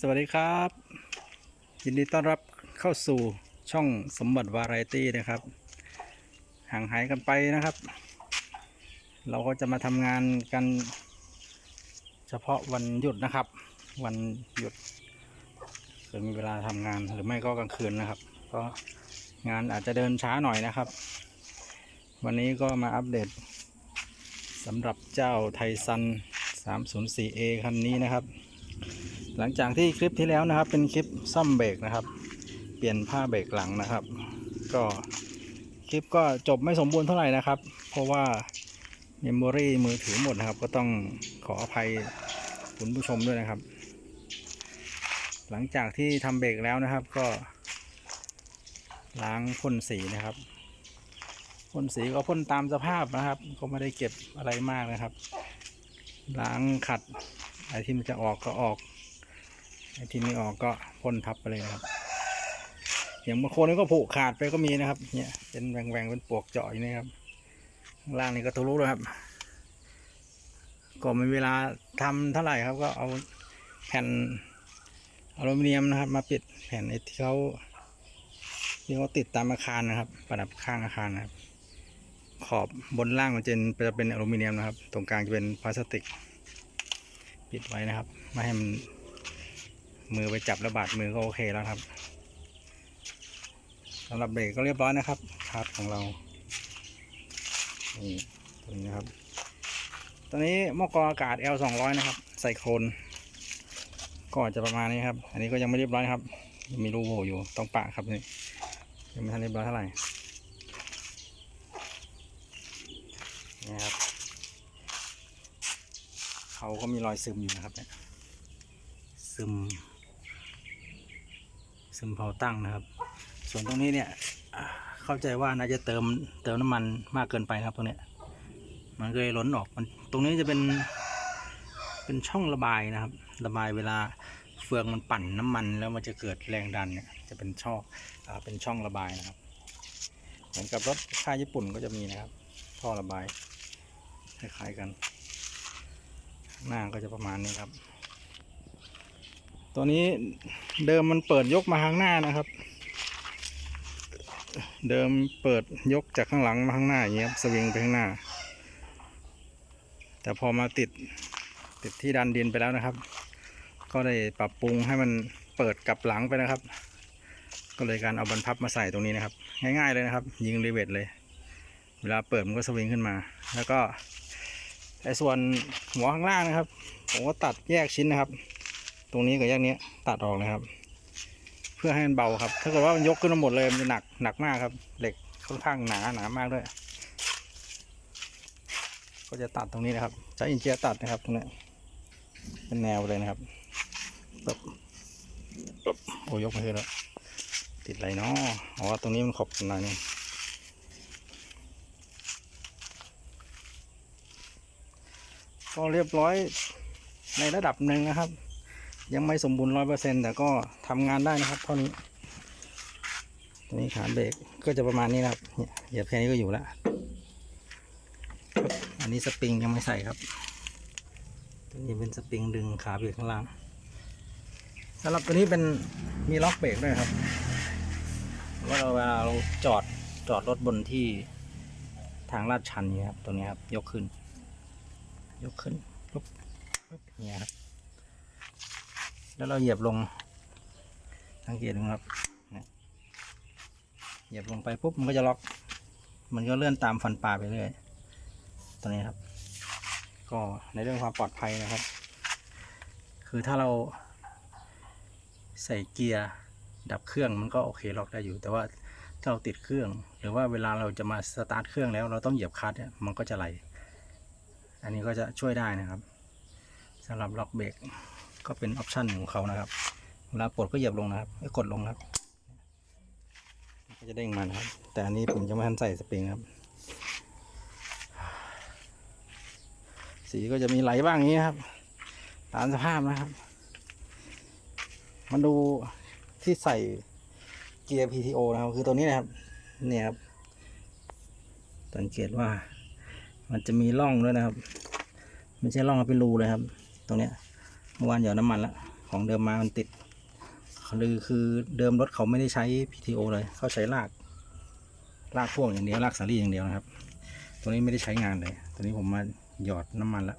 สวัสดีครับ ยินดีต้อนรับเข้าสู่ช่องสมบัติวาไรตี้นะครับ ห่างหายกันไปนะครับ เราก็จะมาทำงานกัน เฉพาะวันหยุดนะครับ วันหยุดเกิดมีเวลาทำงานหรือไม่ก็กลางคืนนะครับ ก็งานอาจจะเดินช้าหน่อยนะครับ วันนี้ก็มาอัปเดตสำหรับเจ้าไทซัน 304A คันนี้นะครับ หลังจากที่คลิปที่แล้วนะครับ เป็นคลิปซ่อมเบรกนะครับ เปลี่ยนผ้าเบรกหลังนะครับ ก็คลิปก็จบไม่สมบูรณ์เท่าไหร่นะครับ เพราะว่าเมมโมรีมือถือหมดนะครับ ก็ต้องขออภัยคุณผู้ชมด้วยนะครับ หลังจากที่ทำเบรกแล้วนะครับก็ ล้างพ่นสีนะครับพ่นสีก็พ่นตามสภาพนะครับ ก็ไม่ได้เก็บอะไรมากนะครับ ล้างขัด ไรที่มันจะออกก็ออกไอ้ที่ไม่ออกก็พ่นทับไปเลยนะครับอย่างบางคนนี่ก็ผุขาดไปก็มีนะครับ เนี่ยเป็นแหว่งๆเป็นปวกเจาะอยู่นี่ครับข้างล่างนี่ก็ทะลุแล้วครับ ก็มีเวลาทำเท่าไหร่ครับ ก็เอาแผ่นอลูมิเนียมนะครับ มาปิดแผ่นไอ้ที่เขาที่เขาติดตามอาคารนะครับ ประดับข้างอาคารนะครับ ขอบบนล่างมันจะเป็นจะเป็นอลูมิเนียมนะครับ ตรงกลางจะเป็นพลาสติก ปิดไว้นะครับ ไม่ให้มันมือไปจับระบาดมือก็โอเคแล้วครับสำหรับเบรกก็เรียบร้อยนะครับพาร์ทของเรานี่ตัวนี้นะครับ ตอนนี้หม้อกรองอากาศ L 2 0 0นะครับ ใส่โครนก็จะประมาณนี้ครับ อันนี้ก็ยังไม่เรียบร้อยครับยังมีรูโหว่อยู่ต้องปะครับนี่ยังไม่ทันเรียบร้อยเท่าไหร่นี่ครับ เขาก็มีรอยซึมอยู่นะครับเนี่ยซึม ซึมเผาตั้งนะครับ ส่วนตรงนี้เนี่ยเข้าใจว่าน่าจะเติมเติมน้ำมันมากเกินไปครับตรงเนี้ยมันก็เลยล้นออกมันตรงนี้จะเป็นเป็นช่องระบายนะครับ ระบายเวลาเฟืองมันปั่นน้ำมันแล้วมันจะเกิดแรงดันเนี่ยจะเป็นช่องเป็นช่องระบายนะครับ เหมือนกับรถค่ายญี่ปุ่นก็จะมีนะครับ ท่อระบายคล้ายๆกัน หน้าก็จะประมาณนี้ครับ ตัวนี้เดิมมันเปิดยกมาข้างหน้านะครับ เดิมเปิดยกจากข้างหลังมาข้างหน้าอย่างเงี้ยครับสวิงไปข้างหน้า แต่พอมาติดติดที่ดันดินไปแล้วนะครับ ก็ได้ปรับปรุงให้มันเปิดกลับหลังไปนะครับ ก็เลยการเอาบรรพับมาใส่ตรงนี้นะครับ ง่ายๆเลยนะครับ ยิงรีเวทเลย เวลาเปิดมันก็สวิงขึ้นมา แล้วก็ ไอ้ส่วนหัวข้างล่างนะครับ ผมก็ตัดแยกชิ้นนะครับ ตรงนี้กับแยกนี้ตัดออกนะครับ เพื่อให้มันเบาครับ ถ้าเกิดว่ามันยกขึ้นมาหมดเลยมันจะหนักหนักมากครับ เหล็กค่อนข้างหนาหนามากด้วย ก็จะตัดตรงนี้นะครับ ใช้อินเจียตัดนะครับตรงนี้เป็นแนวเลยนะครับปึ๊บปึ๊บโอ้ยกไม่ขึ้นแล้วติดอะไรเนาะอ๋อตรงนี้มันขอบหน่อยนึง ก็เรียบร้อยในระดับหนึ่งนะครับ ยังไม่สมบูรณ์ร้อยเปอร์เซ็นแต่ก็ทำงานได้นะครับเท่านี้ตัวนี้ขาเบรกก็จะประมาณนี้นะครับเนี่ยเหยียบแค่นี้ก็อยู่ล้วอันนี้สปริงยังไม่ใส่ครับตัวนี้เป็นสปริงดึงขาเบรกข้างล่างสำหรับตัวนี้เป็นมีล็อกเบรกด้วยครับว่าเราเวลาเราจอดจอดรถบนที่ทางลาดชันนี้ครับตัวนี้ครับยกขึ้น ยกขึ้นปุ๊บปุ๊บเนี่ยครับ แล้วเราเหยียบลงสังเกตดูครับเหยียบลงไปปุ๊บมันก็จะล็อก มันก็เลื่อนตามฟันปลาไปเรื่อยตัวนี้ครับ ก็ในเรื่องความปลอดภัยนะครับ คือถ้าเราใส่เกียร์ดับเครื่องมันก็โอเคล็อกได้อยู่ แต่ว่าถ้าเราติดเครื่อง หรือว่าเวลาเราจะมาสตาร์ทเครื่องแล้วเราต้องเหยียบคลัตช์เนี่ยมันก็จะไหล อันนี้ก็จะช่วยได้นะครับสำหรับล็อกเบรกก็เป็นออปชันของเขานะครับเวลาปลดก็เหยียบลงนะครับกดลงครับ ก็จะเด้งมานะครับ แต่อันนี้ผมจะไม่ทันใส่สปริงครับ สีก็จะมีไหลบ้างอย่างนี้ครับ ตามสภาพนะครับมาดูที่ใส่เกียร์ PTO นะครับ คือตัวนี้นะครับ เนี่ยครับสังเกตว่า มันจะมีร่องด้วยนะครับ ไม่ใช่ร่องเป็นรูเลยครับ ตรงเนี้ยเมื่อวานหยอดน้ำมันแล้วของเดิมมามันติดคือคือเดิมรถเขาไม่ได้ใช้ PTO เลยเขาใช้ลากลากพ่วงอย่างเดียวลากสาลี่อย่างเดียวนะครับ ตัวนี้ไม่ได้ใช้งานเลย ตัวนี้ผมมาหยอดน้ำมันละ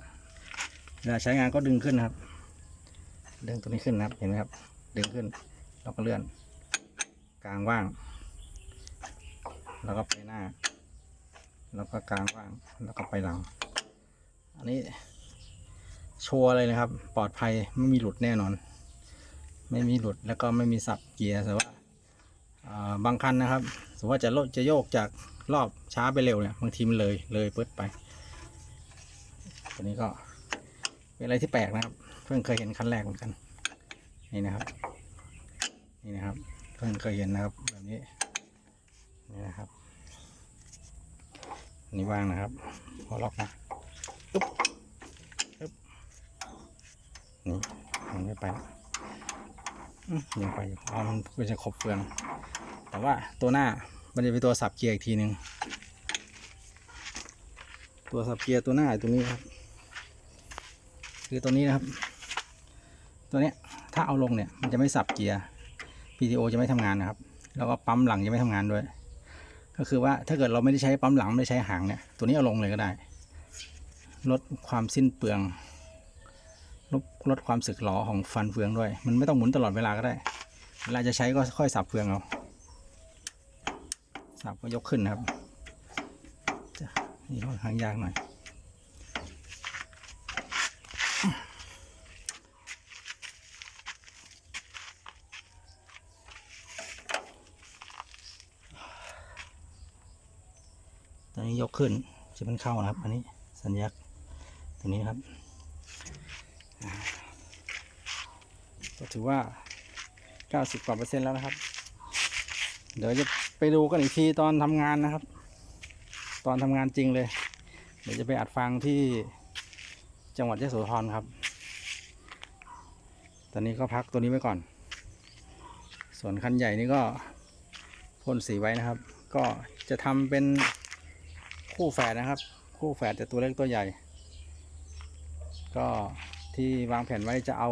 เวลาใช้งานก็ดึงขึ้นครับ ดึงตัวนี้ขึ้นนะครับเห็นไหมครับ ดึงขึ้นแล้วก็เลื่อน กลางว่าง แล้วก็ไปหน้า แล้วก็กลางว่างแล้วก็ไปหลัง อันนี้ชัวร์เลยนะครับ ปลอดภัยไม่มีหลุดแน่นอน ไม่มีหลุดแล้วก็ไม่มีสับเกียร์แต่ว่าบางคันนะครับสมมติว่าจะโลจะโยกจากรอบช้าไปเร็วเนี่ยบางทีมันเลยเลยปึ๊ดไปตัวนี้ก็เป็นอะไรที่แปลกนะครับ เพิ่งเคยเห็นคันแรกเหมือนกัน นี่นะครับ นี่นะครับ เพิ่งเคยเห็นนะครับแบบนี้นี่นะครับ นี่ว่างนะครับพอล็อกนะปึ๊บปึ๊บนี่มันไม่ไปยังไปอยู่อ๋อมันเป็นจะครบเฟือง แต่ว่าตัวหน้ามันจะเป็นตัวสับเกียร์อีกทีหนึ่งตัวสับเกียร์ตัวหน้าตรงนี้ครับ คือตัวนี้นะครับ ตัวเนี้ยถ้าเอาลงเนี่ยมันจะไม่สับเกียร์ PTO จะไม่ทำงานนะครับ แล้วก็ปั๊มหลังจะไม่ทำงานด้วย ก็คือว่าถ้าเกิดเราไม่ได้ใช้ปั๊มหลังไม่ได้ใช้หางเนี่ย ตัวนี้เอาลงเลยก็ได้ ลดความสิ้นเปลือง ลดลดความสึกหลอของฟันเฟืองด้วย มันไม่ต้องหมุนตลอดเวลาก็ได้ เวลาจะใช้ก็ค่อยสับเฟืองเอาสับก็ยกขึ้นนะครับนี่ค่อนข้างยากหน่อย ตอนนี้ยกขึ้นจะเป็นเข้านะครับ อันนี้สัญญาณตรงนี้ครับก็ถือว่า 90กว่าเปอร์เซ็นต์แล้วนะครับ เดี๋ยวจะไปดูกันอีกทีตอนทำงานนะครับ ตอนทำงานจริงเลย เดี๋ยวจะไปอัดฟังที่จังหวัดยะโสธรครับ ตอนนี้ก็พักตัวนี้ไว้ก่อน ส่วนคันใหญ่นี่ก็พ่นสีไว้นะครับ ก็จะทำเป็น คู่แฝดนะครับ คู่แฝดแต่ตัวเล็กตัวใหญ่ ก็ที่วางแผนไว้จะเอา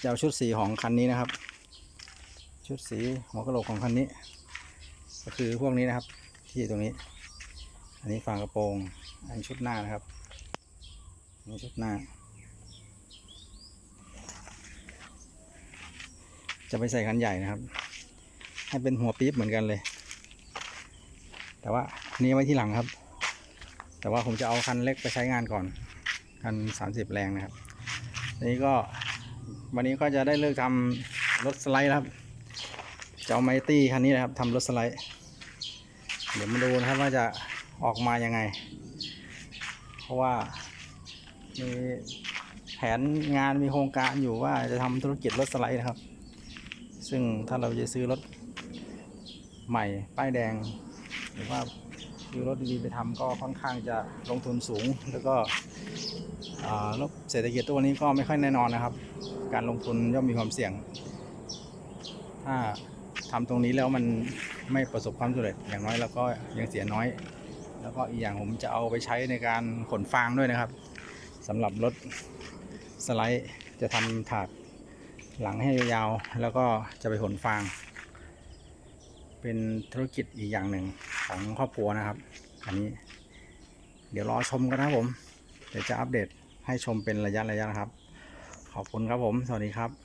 จะเอาชุดสีของคันนี้นะครับ ชุดสีหัวกระโหลกของคันนี้ ก็คือพวกนี้นะครับ ที่ตรงนี้ อันนี้ฝากระโปรงอันชุดหน้านะครับอันนี้ชุดหน้า จะไปใส่คันใหญ่นะครับ ให้เป็นหัวปี๊บเหมือนกันเลย แต่ว่า อันนี้ไว้ที่หลังครับ แต่ว่าผมจะเอาคันเล็กไปใช้งานก่อน คัน 30 แรงนะครับนี้ก็วันนี้ก็จะได้เลิกทำรถสไลด์ครับ จะเอาไมตี้คันนี้นะครับทำรถสไลด์ เดี๋ยวมาดูนะครับว่าจะออกมายังไง เพราะว่ามีแผนงานมีโครงการอยู่ว่าจะทำธุรกิจรถสไลด์นะครับ ซึ่งถ้าเราจะซื้อรถใหม่ป้ายแดง หรือว่า ซื้อรถดีๆไปทำก็ค่อนข้างจะลงทุนสูง แล้วก็รถเศรษฐกิจตัวนี้ก็ไม่ค่อยแน่นอนนะครับ การลงทุนย่อมมีความเสี่ยง ถ้าทำตรงนี้แล้วมันไม่ประสบความสำเร็จอย่างน้อยเราก็ยังเสียน้อย แล้วก็อีกอย่างผมจะเอาไปใช้ในการขนฟางด้วยนะครับสำหรับรถสไลด์จะทำถาดหลังให้ยาวๆแล้วก็จะไปขนฟาง เป็นธุรกิจอีกอย่างหนึ่งของครอบครัวนะครับ อันนี้ เดี๋ยวรอชมกันนะครับผม เดี๋ยวจะอัปเดตให้ชมเป็นระยะระยะนะครับ ขอบคุณครับผม สวัสดีครับ